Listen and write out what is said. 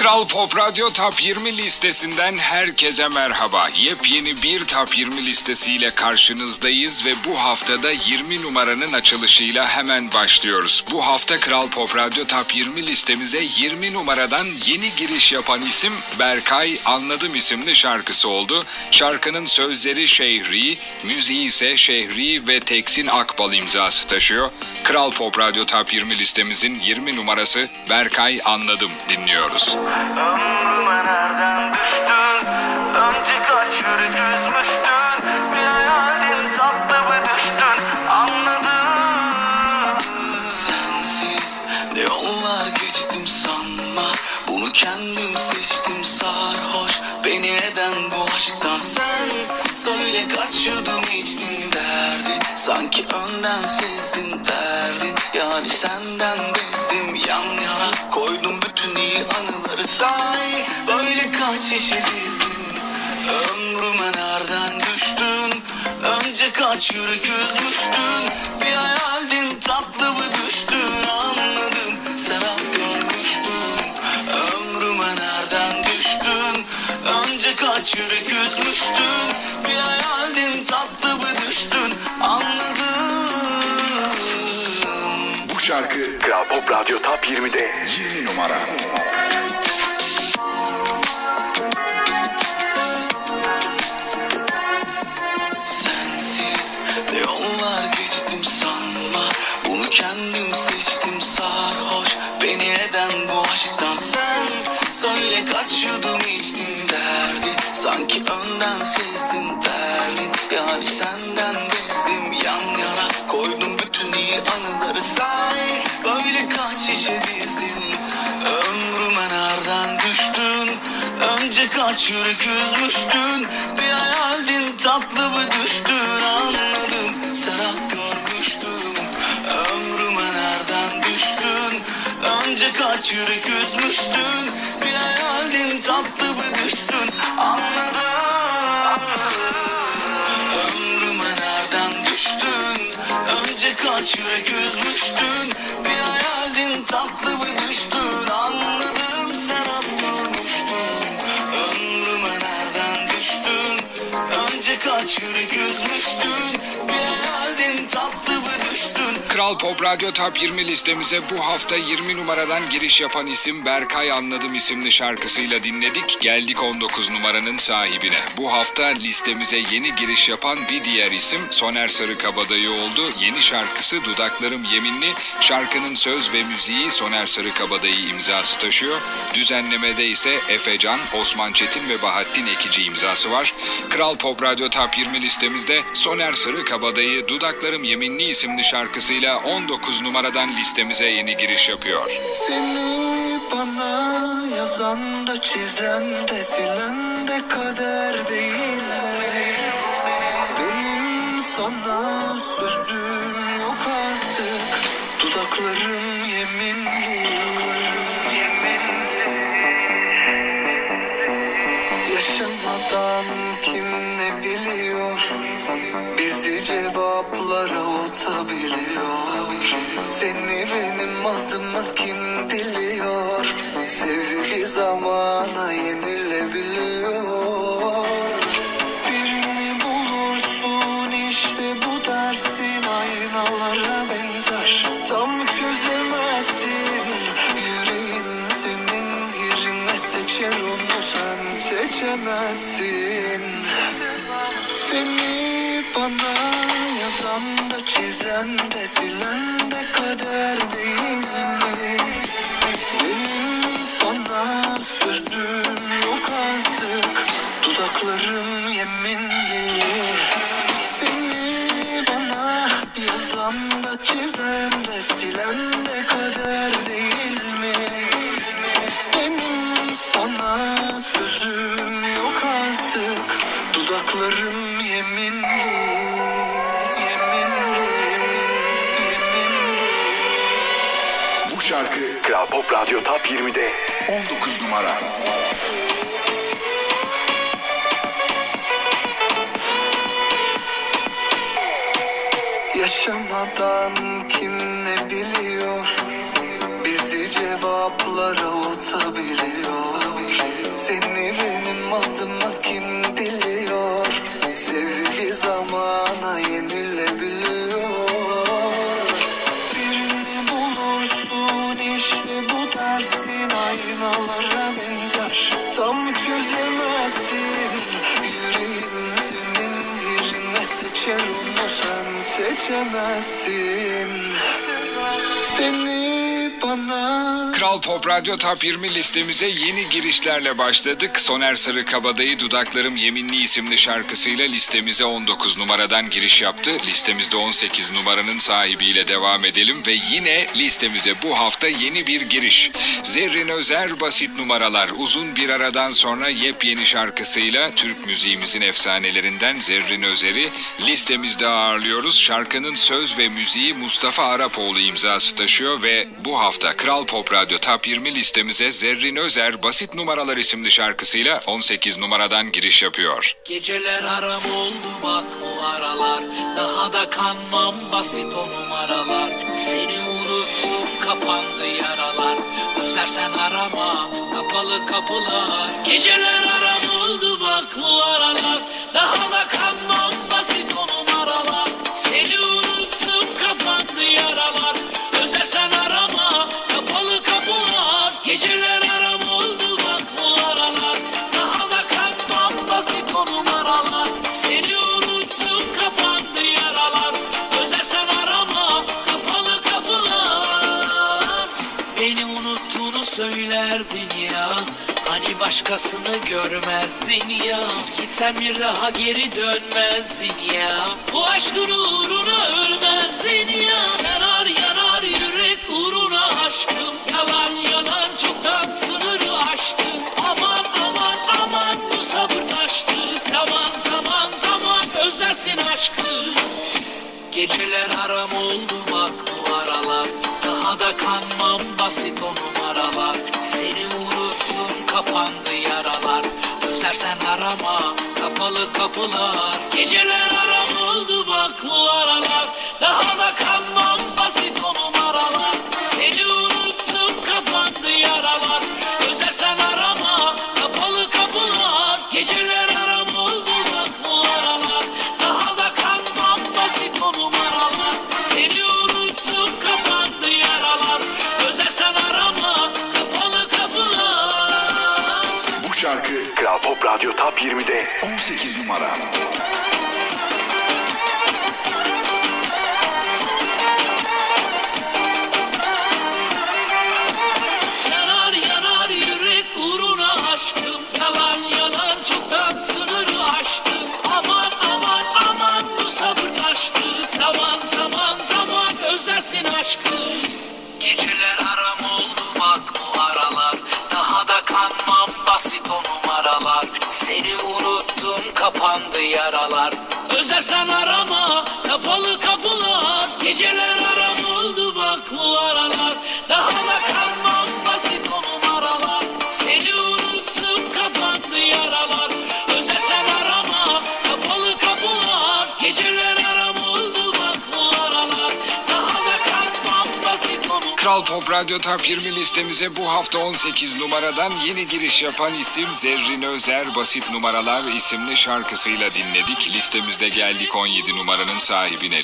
Kral Pop Radyo Top 20 listesinden herkese merhaba. Yepyeni bir Top 20 listesiyle karşınızdayız ve bu haftada 20 numaranın açılışıyla hemen başlıyoruz. Bu hafta Kral Pop Radyo Top 20 listemize 20 numaradan yeni giriş yapan isim Berkay Anladım isimli şarkısı oldu. Şarkının sözleri Şehri, müziği ise Şehri ve Teksin Akbal imzası taşıyor. Kral Pop Radyo Top 20 listemizin 20 numarası Berkay Anladım dinliyoruz. Ömrüme nereden düştün? Önce kaç üzmüştün? Bir hayalin tatlı mı düştün? Anladım. Sensiz ne yollar geçtim sanma Bunu kendim seçtim sarhoş Beni eden bu aşktan sen Söyle kaç içtin derdi Sanki önden sezdim derdin Yani senden bezdim yan yana Koydum bütün iyi anıları say Böyle kaç şişe dizdim Ömrüme nereden düştün. Önce kaç yürek üzmüştün Bir hayaldin tatlı mı düştün? Anladım sen hak görmüştün. Ömrüme nereden düştün. Önce kaç yürek üzmüştün Bir hayaldin tatlı mı düştün? Anladım. Bu şarkı Kral Pop Radyo Top 20'de 20 numara. Kendim seçtim sarhoş Beni eden bu aşktan. Sen Söyle kaç yudum içtin derdi Sanki önden sezdim derdin Yani senden bezdim yan yana Koydum bütün iyi anıları. Say Böyle kaç şişe dizdin? Ömrüme nereden düştün? Önce kaç yürek üzmüştün? Bir hayaldin tatlı mı düştün Anladım. Sen hak Önce kaç yürek üzmüştün. Bir hayaldin tatlı mı düştün? Anladım. Ömrüme nereden düştün? Önce kaç yürek üzmüştün? Bir hayaldin tatlı mı düştün? Anladım Kral Pop Radyo Top 20 listemize bu hafta 20 numaradan giriş yapan isim Berkay Anladım isimli şarkısıyla dinledik. Geldik 19 numaranın sahibine. Bu hafta listemize yeni giriş yapan bir diğer isim Soner Sarıkabadayı oldu. Yeni şarkısı Dudaklarım Yeminli. Şarkının söz ve müziği Soner Sarıkabadayı imzası taşıyor. Düzenlemede ise Efecan, Osman Çetin ve Bahattin Ekici imzası var. Kral Pop Radyo Top 20 listemizde Soner Sarıkabadayı Dudaklarım Yeminli isimli şarkısıyla 19 numaradan listemize yeni giriş yapıyor. Seni bana yazan da çizen de silen de kader değil mi? Benim sana sözüm yok artık Dudaklarım yeminli Yaşamadan kim ne biliyor Bizi cevaplara Seni benim adıma kim diliyor? Sevgi zamana yenilebiliyor. Birini bulursun işte bu dersin. Aynalara benzer Tam çözemezsin. Yüreğin senin yerine seçer onu sen seçemezsin. Seni bana yazan da çizen de silen de kader değil Kral Pop Radyo Top 20'de 19 numara. Yaşamadan kim ne biliyor? Bizi cevaplara utabiliyor çözemezsin. Yüreğin senin birine seçer onu sen seçemezsin. Seni bana Kral Pop Radyo Top 20 listemize yeni girişlerle başladık. Soner Sarıkabadayı Dudaklarım Yeminli isimli şarkısıyla listemize 19 numaradan giriş yaptı. Listemizde 18 numaranın sahibiyle devam edelim ve yine listemize bu hafta yeni bir giriş. Zerrin Özer Basit Numaralar uzun bir aradan sonra yepyeni şarkısıyla Türk müziğimizin efsanelerinden Zerrin Özer'i listemizde ağırlıyoruz. Şarkının söz ve müziği Mustafa Arapoğlu imzası taşıyor ve bu hafta Kral Pop Radyo Top 20 listemize Zerrin Özer Basit Numaralar isimli şarkısıyla 18 numaradan giriş yapıyor. Geceler haram oldu bak bu aralar. Daha da kanmam basit o numaralar. Seni unuttum kapandı yaralar. Özlersen arama kapalı kapılar. Geceler haram oldu bak bu aralar. Daha da kanmam söylerdin ya. Hani başkasını görmezdin ya. Gitsen bir daha geri dönmezdin ya. Bu aşkın uğruna ölmezdin ya. Yanar yanar yürek uğruna aşkım. Yalan yalan çoktan sınırı aştın Aman aman aman bu sabır taştı. Zaman zaman zaman özlersin aşkı. Geceler haram oldu bak bu aralar. Daha da kanmam basit o numaralar Seni unuttum kapandı yaralar. Özlersen arama kapalı kapılar. Geceler haram oldu bak bu aralar. Daha da kanmam basit o Şarkı Kral Pop Radyo Top 20'de 18 numara. Yanar yanar yürek uğruna aşkım. Yalan yalan çoktan sınırı aştım. Aman aman aman bu sabır taştı. Zaman zaman zaman özlersin aşkım kapandı yaralar. Özlersen arama kapalı kapılar. Geceler haram oldu bak bu aralar Kral Pop Radyo Top 20 listemize bu hafta 18 numaradan yeni giriş yapan isim Zerrin Özer Basit Numaralar isimli şarkısıyla dinledik. Listemizde geldik 17 numaranın sahibine.